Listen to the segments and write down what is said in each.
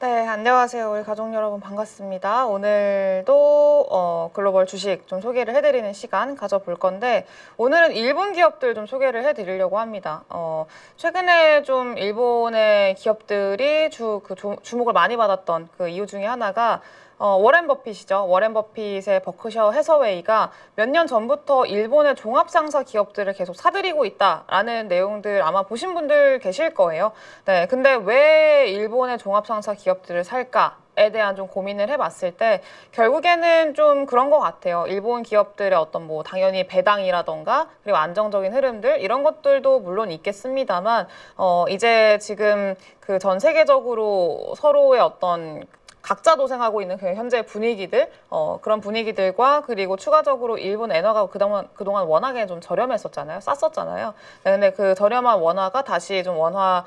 네, 안녕하세요. 우리 가족 여러분 반갑습니다. 오늘도 어, 글로벌 주식 좀 소개를 해드리는 시간 가져볼 건데 오늘은 일본 기업들 좀 소개를 해드리려고 합니다. 어, 최근에 좀 일본의 기업들이 주, 그 주, 주목을 많이 받았던 그 이유 중에 하나가 어, 워렌 버핏이죠. 워렌 버핏의 버크셔 해서웨이가 몇 년 전부터 일본의 종합상사 기업들을 계속 사들이고 있다라는 내용들 아마 보신 분들 계실 거예요. 네, 근데 왜 일본의 종합상사 기업들을 살까? 에 대한 좀 고민을 해봤을 때 결국에는 좀 그런 것 같아요. 일본 기업들의 어떤 뭐 당연히 배당이라던가 그리고 안정적인 흐름들 이런 것들도 물론 있겠습니다만 어 이제 지금 그 전 세계적으로 서로의 어떤 각자 도생하고 있는 그 현재 분위기들 어, 그런 분위기들과 그리고 추가적으로 일본 엔화가 그동안 그동안 워낙에 좀 저렴했었잖아요. 쌌었잖아요. 네, 근데 그 저렴한 원화가 다시 좀 원화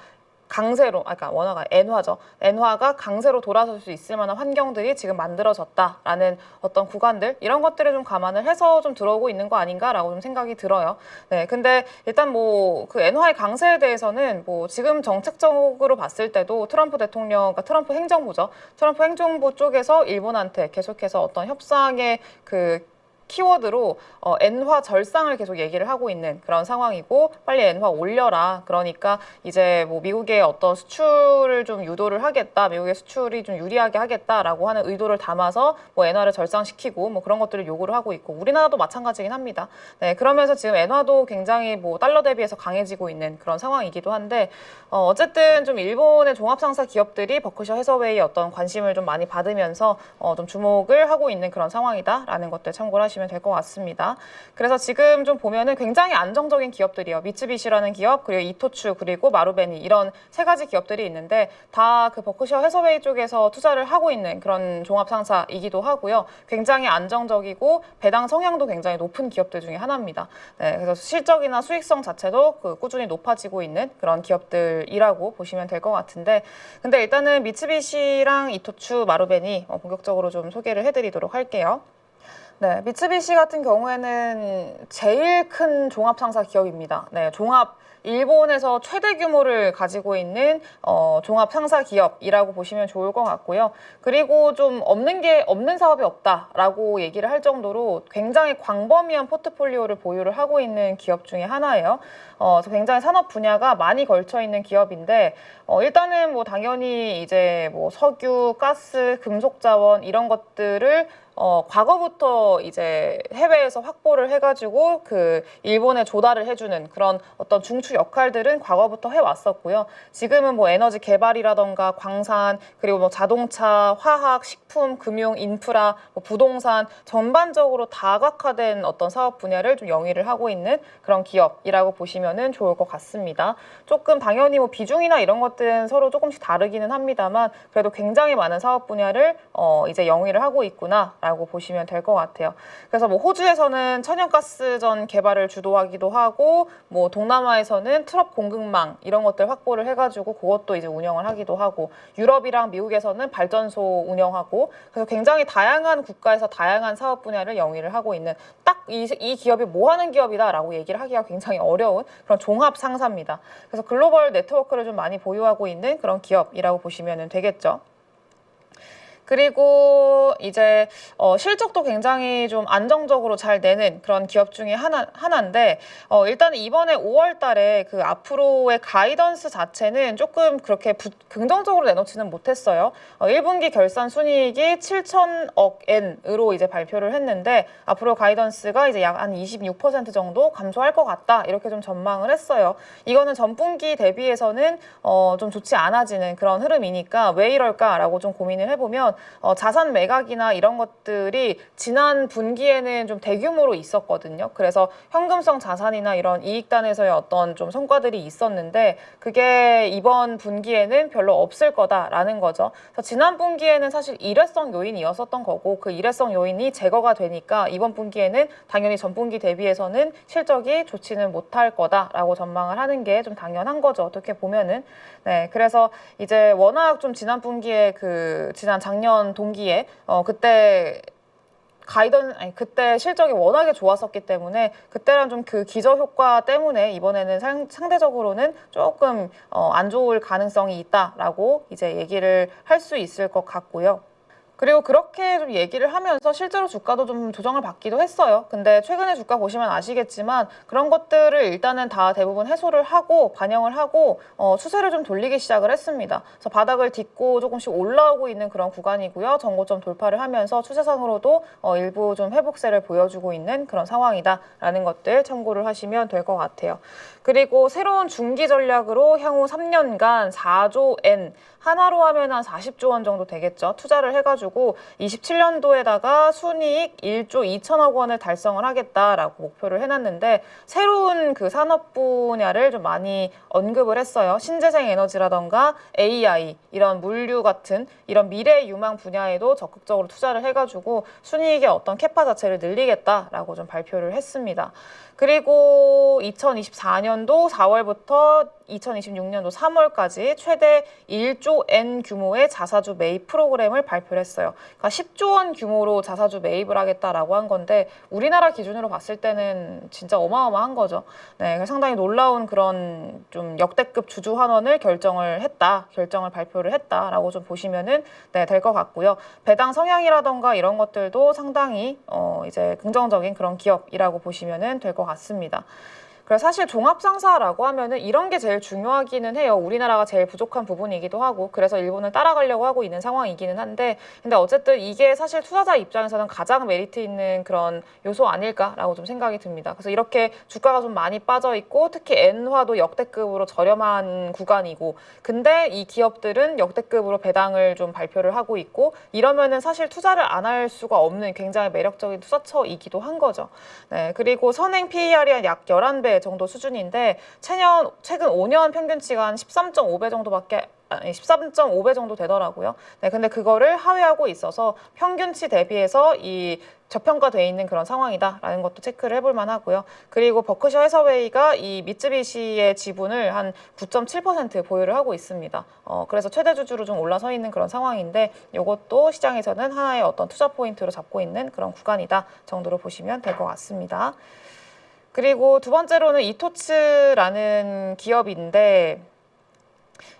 강세로, 아, 그러니까 원화가 엔화죠. 엔화가 강세로 돌아설 수 있을 만한 환경들이 지금 만들어졌다라는 어떤 구간들 이런 것들을 좀 감안을 해서 좀 들어오고 있는 거 아닌가라고 좀 생각이 들어요. 네, 근데 일단 뭐 그 엔화의 강세에 대해서는 뭐 지금 정책적으로 봤을 때도 트럼프 대통령, 그러니까 트럼프 행정부죠. 트럼프 행정부 쪽에서 일본한테 계속해서 어떤 협상의 그 키워드로 어, 엔화 절상을 계속 얘기를 하고 있는 그런 상황이고 빨리 엔화 올려라. 그러니까 이제 뭐 미국의 어떤 수출을 좀 유도를 하겠다. 미국의 수출이 좀 유리하게 하겠다라고 하는 의도를 담아서 뭐 엔화를 절상시키고 뭐 그런 것들을 요구를 하고 있고 우리나라도 마찬가지긴 합니다. 네, 그러면서 지금 엔화도 굉장히 뭐 달러 대비해서 강해지고 있는 그런 상황이기도 한데 어, 어쨌든 좀 일본의 종합상사 기업들이 버크셔 해서웨이 어떤 관심을 좀 많이 받으면서 어, 좀 주목을 하고 있는 그런 상황이다라는 것들 참고를 하시면 될 것 같습니다. 그래서 지금 좀 보면은 굉장히 안정적인 기업들이요. 미츠비시라는 기업, 그리고 이토추, 그리고 마루베니 이런 세 가지 기업들이 있는데 다 그 버크셔 해서웨이 쪽에서 투자를 하고 있는 그런 종합 상사이기도 하고요. 굉장히 안정적이고 배당 성향도 굉장히 높은 기업들 중에 하나입니다. 네, 그래서 실적이나 수익성 자체도 그 꾸준히 높아지고 있는 그런 기업들이라고 보시면 될 것 같은데, 근데 일단은 미츠비시랑 이토추, 마루베니 어, 본격적으로 좀 소개를 해드리도록 할게요. 네, 미츠비시 같은 경우에는 제일 큰 종합 상사 기업입니다. 네, 종합 일본에서 최대 규모를 가지고 있는 어, 종합 상사 기업이라고 보시면 좋을 것 같고요. 그리고 좀 없는 게 없는 사업이 없다라고 얘기를 할 정도로 굉장히 광범위한 포트폴리오를 보유를 하고 있는 기업 중에 하나예요. 어, 굉장히 산업 분야가 많이 걸쳐 있는 기업인데 어, 일단은 뭐 당연히 이제 뭐 석유, 가스, 금속 자원 이런 것들을 어, 과거부터 이제 해외에서 확보를 해가지고 그 일본에 조달을 해주는 그런 어떤 중추 역할들은 과거부터 해왔었고요. 지금은 뭐 에너지 개발이라던가 광산 그리고 뭐 자동차, 화학, 식품, 금융, 인프라, 뭐 부동산 전반적으로 다각화된 어떤 사업 분야를 좀 영위를 하고 있는 그런 기업이라고 보시면은 좋을 것 같습니다. 조금 당연히 뭐 비중이나 이런 것들은 서로 조금씩 다르기는 합니다만 그래도 굉장히 많은 사업 분야를 어, 이제 영위를 하고 있구나. 라고 보시면 될 것 같아요. 그래서 뭐 호주에서는 천연가스전 개발을 주도하기도 하고 뭐 동남아에서는 트럭 공급망 이런 것들 확보를 해가지고 그것도 이제 운영을 하기도 하고 유럽이랑 미국에서는 발전소 운영하고 그래서 굉장히 다양한 국가에서 다양한 사업 분야를 영위를 하고 있는 딱이 이 기업이 뭐 하는 기업이다라고 얘기를 하기가 굉장히 어려운 그런 종합 상사입니다. 그래서 글로벌 네트워크를 좀 많이 보유하고 있는 그런 기업이라고 보시면 되겠죠. 그리고 이제 어, 실적도 굉장히 좀 안정적으로 잘 내는 그런 기업 중에 하나 하나인데 어, 일단 이번에 5월 달에 그 앞으로의 가이던스 자체는 조금 그렇게 부, 긍정적으로 내놓지는 못했어요. 어, 1분기 결산 순이익이 7천억 엔으로 이제 발표를 했는데 앞으로 가이던스가 이제 약 한 26% 정도 감소할 것 같다 이렇게 좀 전망을 했어요. 이거는 전분기 대비해서는 어, 좀 좋지 않아지는 그런 흐름이니까 왜 이럴까라고 좀 고민을 해보면 어, 자산 매각이나 이런 것들이 지난 분기에는 좀 대규모로 있었거든요. 그래서 현금성 자산이나 이런 이익단에서의 어떤 좀 성과들이 있었는데 그게 이번 분기에는 별로 없을 거다라는 거죠. 그래서 지난 분기에는 사실 일회성 요인이었었던 거고 그 일회성 요인이 제거가 되니까 이번 분기에는 당연히 전분기 대비해서는 실적이 좋지는 못할 거다라고 전망을 하는 게 좀 당연한 거죠. 어떻게 보면은 네 그래서 이제 워낙 좀 지난 분기에 그 지난 작년 동기에 어 그때 가이던 아니 그때 실적이 워낙에 좋았었기 때문에 그때랑 좀 그 기저 효과 때문에 이번에는 상, 상대적으로는 조금 어, 안 좋을 가능성이 있다라고 이제 얘기를 할 수 있을 것 같고요. 그리고 그렇게 좀 얘기를 하면서 실제로 주가도 좀 조정을 받기도 했어요. 근데 최근에 주가 보시면 아시겠지만 그런 것들을 일단은 다 대부분 해소를 하고 반영을 하고 어, 추세를 좀 돌리기 시작을 했습니다. 그래서 바닥을 딛고 조금씩 올라오고 있는 그런 구간이고요. 전고점 돌파를 하면서 추세상으로도 어, 일부 좀 회복세를 보여주고 있는 그런 상황이다라는 것들 참고를 하시면 될 것 같아요. 그리고 새로운 중기 전략으로 향후 3년간 4조 엔 하나로 하면 한 40조 원 정도 되겠죠. 투자를 해가지고 27년도에다가 순이익 1조 2천억 원을 달성을 하겠다라고 목표를 해놨는데 새로운 그 산업 분야를 좀 많이 언급을 했어요. 신재생 에너지라던가 AI 이런 물류 같은 이런 미래 유망 분야에도 적극적으로 투자를 해가지고 순이익의 어떤 캐파 자체를 늘리겠다라고 좀 발표를 했습니다. 그리고 2024년도 4월부터 2026년도 3월까지 최대 1조 엔 규모의 자사주 매입 프로그램을 발표를 했어요. 그러니까 10조 원 규모로 자사주 매입을 하겠다라고 한 건데 우리나라 기준으로 봤을 때는 진짜 어마어마한 거죠. 네, 상당히 놀라운 그런 좀 역대급 주주 환원을 결정을 했다, 결정을 발표를 했다라고 좀 보시면은 네, 될 것 같고요. 배당 성향이라던가 이런 것들도 상당히 어, 이제 긍정적인 그런 기업이라고 보시면은 될 것 같습니다. 그래서 사실 종합상사라고 하면은 이런 게 제일 중요하기는 해요. 우리나라가 제일 부족한 부분이기도 하고 그래서 일본을 따라가려고 하고 있는 상황이기는 한데 근데 어쨌든 이게 사실 투자자 입장에서는 가장 메리트 있는 그런 요소 아닐까라고 좀 생각이 듭니다. 그래서 이렇게 주가가 좀 많이 빠져 있고 특히 엔화도 역대급으로 저렴한 구간이고 근데 이 기업들은 역대급으로 배당을 좀 발표를 하고 있고 이러면은 사실 투자를 안 할 수가 없는 굉장히 매력적인 투자처이기도 한 거죠. 네, 그리고 선행 PER이 한약 11배 정도 수준인데 최년 최근 5년 평균치가 한 13.5배 정도밖에 아니 13.5배 정도 되더라고요. 네, 근데 그거를 하회하고 있어서 평균치 대비해서 이 저평가돼 있는 그런 상황이다라는 것도 체크를 해볼 만하고요. 그리고 버크셔 해서웨이가 이 미쯔비시의 지분을 한 9.7% 보유를 하고 있습니다. 어, 그래서 최대 주주로 좀 올라서 있는 그런 상황인데 이것도 시장에서는 하나의 어떤 투자 포인트로 잡고 있는 그런 구간이다 정도로 보시면 될 것 같습니다. 그리고 두 번째로는 이토츠라는 기업인데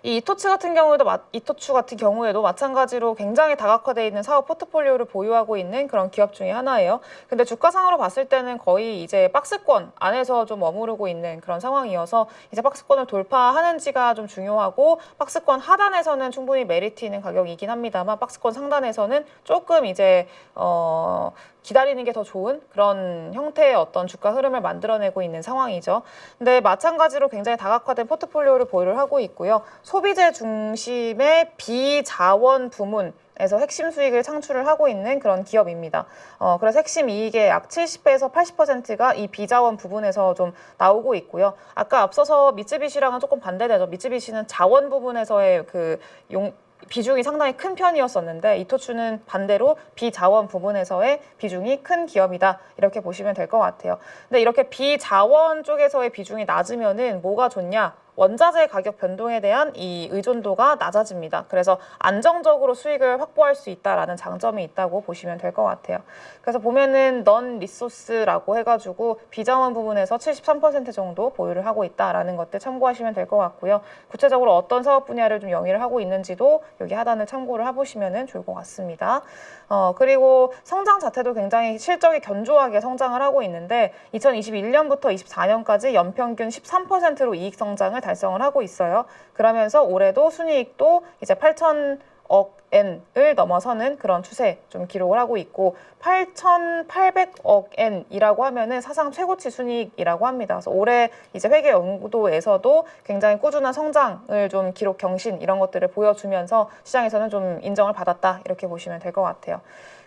이 이토츠 같은 경우에도 마- 이토츠 같은 경우에도 마찬가지로 굉장히 다각화되어 있는 사업 포트폴리오를 보유하고 있는 그런 기업 중에 하나예요. 근데 주가상으로 봤을 때는 거의 이제 박스권 안에서 좀 머무르고 있는 그런 상황이어서 이제 박스권을 돌파하는지가 좀 중요하고 박스권 하단에서는 충분히 메리트 있는 가격이긴 합니다만 박스권 상단에서는 조금 이제 어 기다리는 게 더 좋은 그런 형태의 어떤 주가 흐름을 만들어내고 있는 상황이죠. 근데 마찬가지로 굉장히 다각화된 포트폴리오를 보유를 하고 있고요. 소비재 중심의 비자원 부문 에서 핵심 수익을 창출을 하고 있는 그런 기업입니다. 어, 그래서 핵심 이익의 약 70배에서 80%가 이 비자원 부분에서 좀 나오고 있고요. 아까 앞서서 미쯔비시랑은 조금 반대되죠. 미쯔비시는 자원 부분에서의 그 용, 비중이 상당히 큰 편이었었는데 이토츠는 반대로 비자원 부분에서의 비중이 큰 기업이다 이렇게 보시면 될 것 같아요. 근데 이렇게 비자원 쪽에서의 비중이 낮으면은 뭐가 좋냐? 원자재 가격 변동에 대한 이 의존도가 낮아집니다. 그래서 안정적으로 수익을 확보할 수 있다라는 장점이 있다고 보시면 될 것 같아요. 그래서 보면은 넌 리소스라고 해가지고 비자원 부분에서 73% 정도 보유를 하고 있다라는 것들 참고하시면 될 것 같고요. 구체적으로 어떤 사업 분야를 좀 영위를 하고 있는지도 여기 하단을 참고를 해보시면 좋을 것 같습니다. 어, 그리고 성장 자체도 굉장히 실적이 견조하게 성장을 하고 있는데 2021년부터 24년까지 연평균 13%로 이익 성장을 달성을 하고 있어요. 그러면서 올해도 순이익도 이제 8천 억 엔을 넘어서는 그런 추세 좀 기록을 하고 있고 8,800억 엔이라고 하면은 사상 최고치 순이익이라고 합니다. 그래서 올해 이제 회계 연구도에서도 굉장히 꾸준한 성장을 좀 기록 경신 이런 것들을 보여주면서 시장에서는 좀 인정을 받았다 이렇게 보시면 될 것 같아요.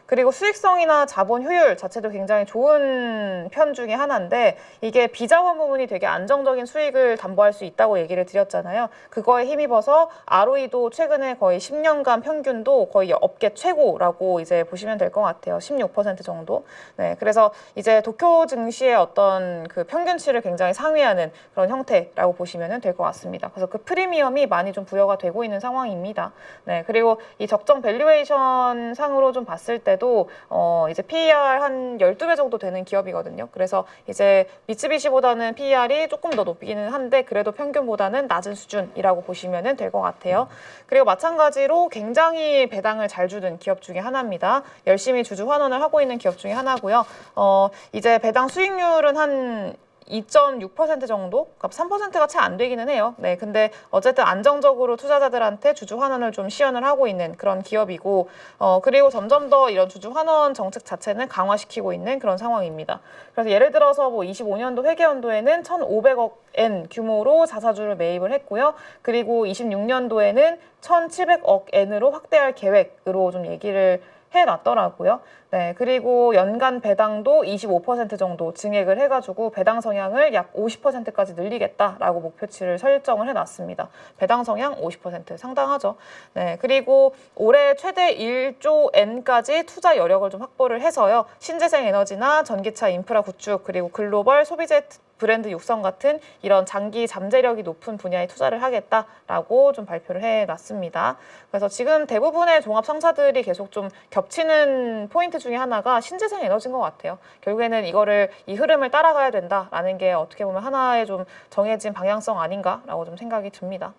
그리고 수익성이나 자본 효율 자체도 굉장히 좋은 편 중에 하나인데 이게 비자원 부분이 되게 안정적인 수익을 담보할 수 있다고 얘기를 드렸잖아요. 그거에 힘입어서 ROE도 최근에 거의 10년간 평균도 거의 업계 최고라고 이제 보시면 될 것 같아요. 16% 정도. 네, 그래서 이제 도쿄 증시의 어떤 그 평균치를 굉장히 상회하는 그런 형태라고 보시면 될 것 같습니다. 그래서 그 프리미엄이 많이 좀 부여가 되고 있는 상황입니다. 네, 그리고 이 적정 밸류에이션 상으로 좀 봤을 때 했는데도 어, 이제 PER 한 12배 정도 되는 기업이거든요. 그래서 이제 미쓰비시보다는 PER이 조금 더 높기는 한데 그래도 평균보다는 낮은 수준이라고 보시면 될 것 같아요. 그리고 마찬가지로 굉장히 배당을 잘 주는 기업 중에 하나입니다. 열심히 주주 환원을 하고 있는 기업 중에 하나고요. 어, 이제 배당 수익률은 한 2.6% 정도? 그러니까 3%가 채 안 되기는 해요. 네, 근데 어쨌든 안정적으로 투자자들한테 주주 환원을 좀 시연을 하고 있는 그런 기업이고, 어, 그리고 점점 더 이런 주주 환원 정책 자체는 강화시키고 있는 그런 상황입니다. 그래서 예를 들어서 뭐 25년도 회계연도에는 1,500억 엔 규모로 자사주를 매입을 했고요. 그리고 26년도에는 1,700억 엔으로 확대할 계획으로 좀 얘기를 해놨더라고요. 네, 그리고 연간 배당도 25% 정도 증액을 해가지고 배당 성향을 약 50%까지 늘리겠다라고 목표치를 설정을 해놨습니다. 배당 성향 50% 상당하죠. 네, 그리고 올해 최대 1조 엔까지 투자 여력을 좀 확보를 해서요. 신재생 에너지나 전기차 인프라 구축 그리고 글로벌 소비재 브랜드 육성 같은 이런 장기 잠재력이 높은 분야에 투자를 하겠다라고 좀 발표를 해놨습니다. 그래서 지금 대부분의 종합 상사들이 계속 좀 겹치는 포인트 중에 하나가 신재생 에너지인 것 같아요. 결국에는 이거를 이 흐름을 따라가야 된다라는 게 어떻게 보면 하나의 좀 정해진 방향성 아닌가라고 좀 생각이 듭니다.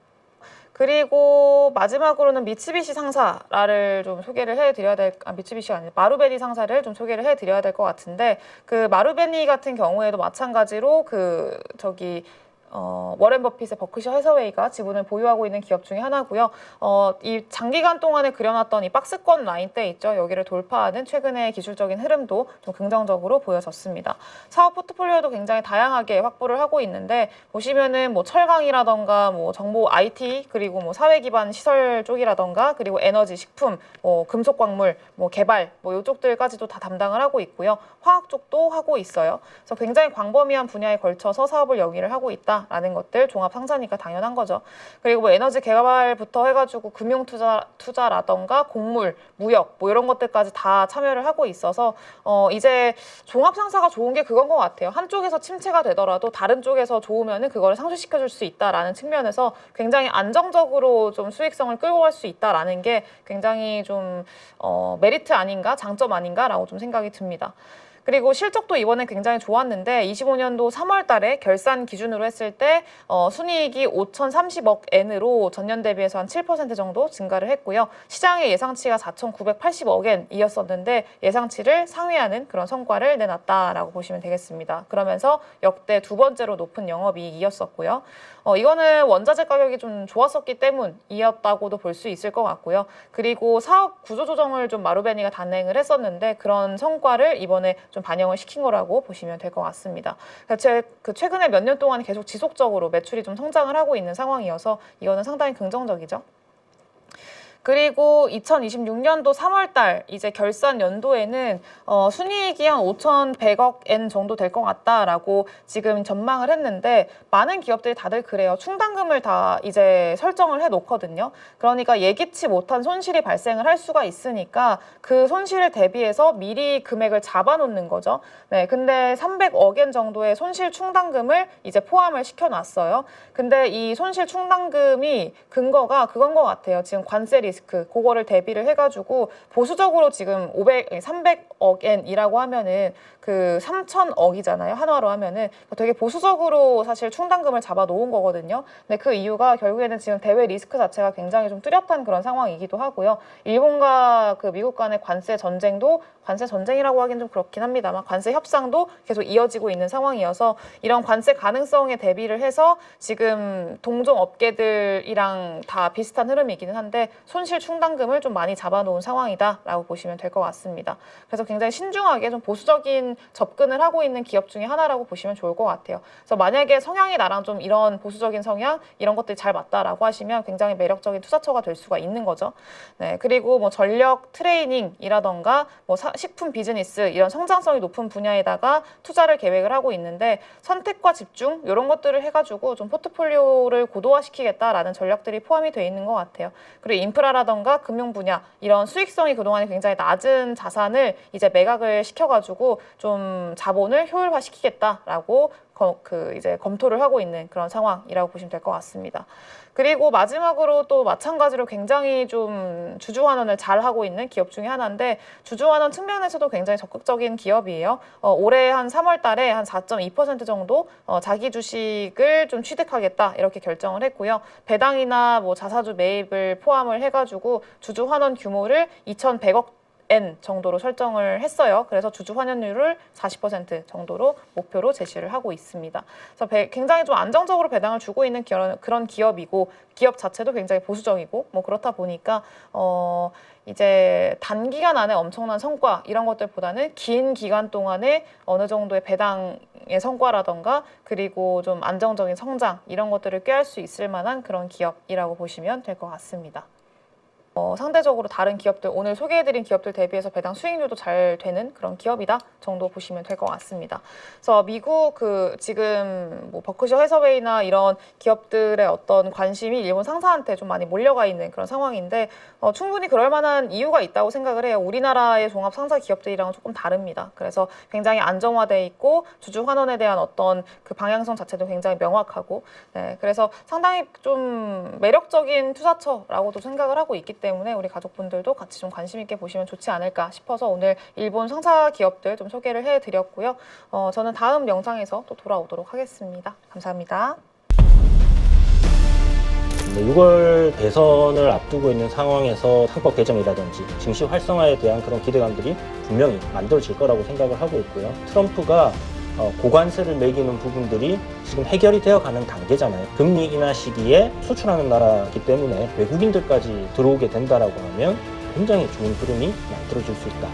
그리고 마지막으로는 미츠비시 상사를 좀 소개를 해드려야 될, 아, 미츠비시가 아니라 마루베니 상사를 좀 소개를 해드려야 될 것 같은데, 그 마루베니 같은 경우에도 마찬가지로 그, 저기, 어, 워렌 버핏의 버크셔 해서웨이가 지분을 보유하고 있는 기업 중에 하나고요. 어, 이 장기간 동안에 그려놨던 이 박스권 라인대 있죠. 여기를 돌파하는 최근의 기술적인 흐름도 좀 긍정적으로 보여졌습니다. 사업 포트폴리오도 굉장히 다양하게 확보를 하고 있는데 보시면은 뭐 철강이라던가 뭐 정보 IT 그리고 뭐 사회 기반 시설 쪽이라던가 그리고 에너지, 식품, 뭐 금속 광물, 뭐 개발 뭐 이쪽들까지도 다 담당을 하고 있고요. 화학 쪽도 하고 있어요. 그래서 굉장히 광범위한 분야에 걸쳐서 사업을 영위를 하고 있다. 라는 것들 종합 상사니까 당연한 거죠. 그리고 뭐 에너지 개발부터 해가지고 금융 투자 투자라던가 곡물, 무역 뭐 이런 것들까지 다 참여를 하고 있어서 어 이제 종합 상사가 좋은 게 그건 것 같아요. 한쪽에서 침체가 되더라도 다른 쪽에서 좋으면은 그거를 상쇄시켜 줄 수 있다라는 측면에서 굉장히 안정적으로 좀 수익성을 끌고 갈 수 있다라는 게 굉장히 좀 어, 메리트 아닌가 장점 아닌가라고 좀 생각이 듭니다. 그리고 실적도 이번에 굉장히 좋았는데 25년도 3월 달에 결산 기준으로 했을 때 어, 순이익이 5,030억 엔으로 전년 대비해서 한 7% 정도 증가를 했고요. 시장의 예상치가 4,980억 엔이었었는데 예상치를 상회하는 그런 성과를 내놨다라고 보시면 되겠습니다. 그러면서 역대 두 번째로 높은 영업이익이었었고요. 어, 이거는 원자재 가격이 좀 좋았었기 때문이었다고도 볼 수 있을 것 같고요. 그리고 사업 구조 조정을 좀 마루베니가 단행을 했었는데 그런 성과를 이번에 좀 반영을 시킨 거라고 보시면 될 것 같습니다. 그러니까 제, 그 최근에 몇 년 동안 계속 지속적으로 매출이 좀 성장을 하고 있는 상황이어서 이거는 상당히 긍정적이죠. 그리고 2026년도 3월달 이제 결산 연도에는 어, 순이익이 한 5,100억 엔 정도 될 것 같다라고 지금 전망을 했는데 많은 기업들이 다들 그래요. 충당금을 다 이제 설정을 해 놓거든요. 그러니까 예기치 못한 손실이 발생을 할 수가 있으니까 그 손실을 대비해서 미리 금액을 잡아 놓는 거죠. 네, 근데 300억 엔 정도의 손실 충당금을 이제 포함을 시켜 놨어요. 근데 이 손실 충당금이 근거가 그건 것 같아요. 지금 관세 리 스크 그거를 대비를 해가지고 보수적으로 지금 500, 300억 엔이라고 하면은 그 3천억이잖아요. 한화로 하면은 되게 보수적으로 사실 충당금을 잡아 놓은 거거든요. 근데 그 이유가 결국에는 지금 대외 리스크 자체가 굉장히 좀 뚜렷한 그런 상황이기도 하고요. 일본과 그 미국 간의 관세 전쟁도 관세 전쟁이라고 하긴 좀 그렇긴 합니다만 관세 협상도 계속 이어지고 있는 상황이어서 이런 관세 가능성에 대비를 해서 지금 동종 업계들이랑 다 비슷한 흐름이기는 한데 손실 충당금을 좀 많이 잡아놓은 상황이다라고 보시면 될 것 같습니다. 그래서 굉장히 신중하게 좀 보수적인 접근을 하고 있는 기업 중에 하나라고 보시면 좋을 것 같아요. 그래서 만약에 성향이 나랑 좀 이런 보수적인 성향 이런 것들이 잘 맞다라고 하시면 굉장히 매력적인 투자처가 될 수가 있는 거죠. 네, 그리고 뭐 전력 트레이닝이라던가 뭐 사, 식품 비즈니스 이런 성장성이 높은 분야에다가 투자를 계획을 하고 있는데 선택과 집중 이런 것들을 해가지고 좀 포트폴리오를 고도화시키겠다라는 전략들이 포함이 되어 있는 것 같아요. 그리고 인프라 라던가 금융 분야 이런 수익성이 그동안에 굉장히 낮은 자산을 이제 매각을 시켜가지고 좀 자본을 효율화시키겠다라고 거- 그 이제 검토를 하고 있는 그런 상황이라고 보시면 될 것 같습니다. 그리고 마지막으로 또 마찬가지로 굉장히 좀 주주 환원을 잘 하고 있는 기업 중에 하나인데 주주 환원 측면에서도 굉장히 적극적인 기업이에요. 어, 올해 한 3월 달에 한 4.2% 정도 어, 자기 주식을 좀 취득하겠다 이렇게 결정을 했고요. 배당이나 뭐 자사주 매입을 포함을 해가지고 주주 환원 규모를 2,100억 N 정도로 설정을 했어요. 그래서 주주 환원율을 40% 정도로 목표로 제시를 하고 있습니다. 그래서 배- 굉장히 좀 안정적으로 배당을 주고 있는 기업, 그런 기업이고 기업 자체도 굉장히 보수적이고 뭐 그렇다 보니까 어 이제 단기간 안에 엄청난 성과 이런 것들보다는 긴 기간 동안에 어느 정도의 배당의 성과라던가 그리고 좀 안정적인 성장 이런 것들을 꾀할 수 있을 만한 그런 기업이라고 보시면 될 것 같습니다. 어, 상대적으로 다른 기업들 오늘 소개해드린 기업들 대비해서 배당 수익률도 잘 되는 그런 기업이다 정도 보시면 될 것 같습니다. 그래서 미국 그 지금 뭐 버크셔 해서웨이나 이런 기업들의 어떤 관심이 일본 상사한테 좀 많이 몰려가 있는 그런 상황인데 어, 충분히 그럴 만한 이유가 있다고 생각을 해요. 우리나라의 종합 상사 기업들이랑은 조금 다릅니다. 그래서 굉장히 안정화돼 있고 주주 환원에 대한 어떤 그 방향성 자체도 굉장히 명확하고 네, 그래서 상당히 좀 매력적인 투자처라고도 생각을 하고 있기 때문에 우리 가족분들도 같이 좀 관심 있게 보시면 좋지 않을까 싶어서 오늘 일본 상사 기업들 좀 소개를 해드렸고요. 어, 저는 다음 영상에서 또 돌아오도록 하겠습니다. 감사합니다. 6월 대선을 앞두고 있는 상황에서 헌법 개정이라든지 증시 활성화에 대한 그런 기대감들이 분명히 만들어질 거라고 생각을 하고 있고요. 트럼프가 어, 고관세를 매기는 부분들이 지금 해결이 되어 가는 단계잖아요. 금리 인하 시기에 수출하는 나라이기 때문에 외국인들까지 들어오게 된다라고 하면 굉장히 좋은 흐름이 만들어질 수 있다.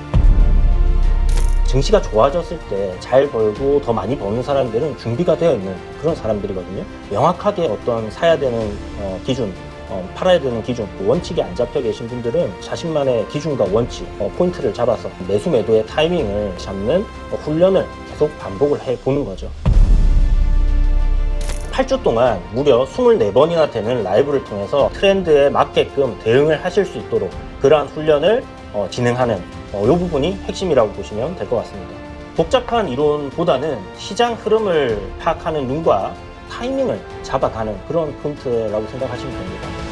증시가 좋아졌을 때 잘 벌고 더 많이 버는 사람들은 준비가 되어 있는 그런 사람들이거든요. 명확하게 어떤 사야 되는 어, 기준, 어, 팔아야 되는 기준, 그 원칙이 안 잡혀 계신 분들은 자신만의 기준과 원칙, 어, 포인트를 잡아서 매수 매도의 타이밍을 잡는 어, 훈련을 계속 반복을 해 보는 거죠. 8주 동안 무려 24번이나 되는 라이브를 통해서 트렌드에 맞게끔 대응을 하실 수 있도록 그러한 훈련을 어, 진행하는 어, 이 부분이 핵심이라고 보시면 될 것 같습니다. 복잡한 이론보다는 시장 흐름을 파악하는 눈과 타이밍을 잡아가는 그런 포인트라고 생각하시면 됩니다.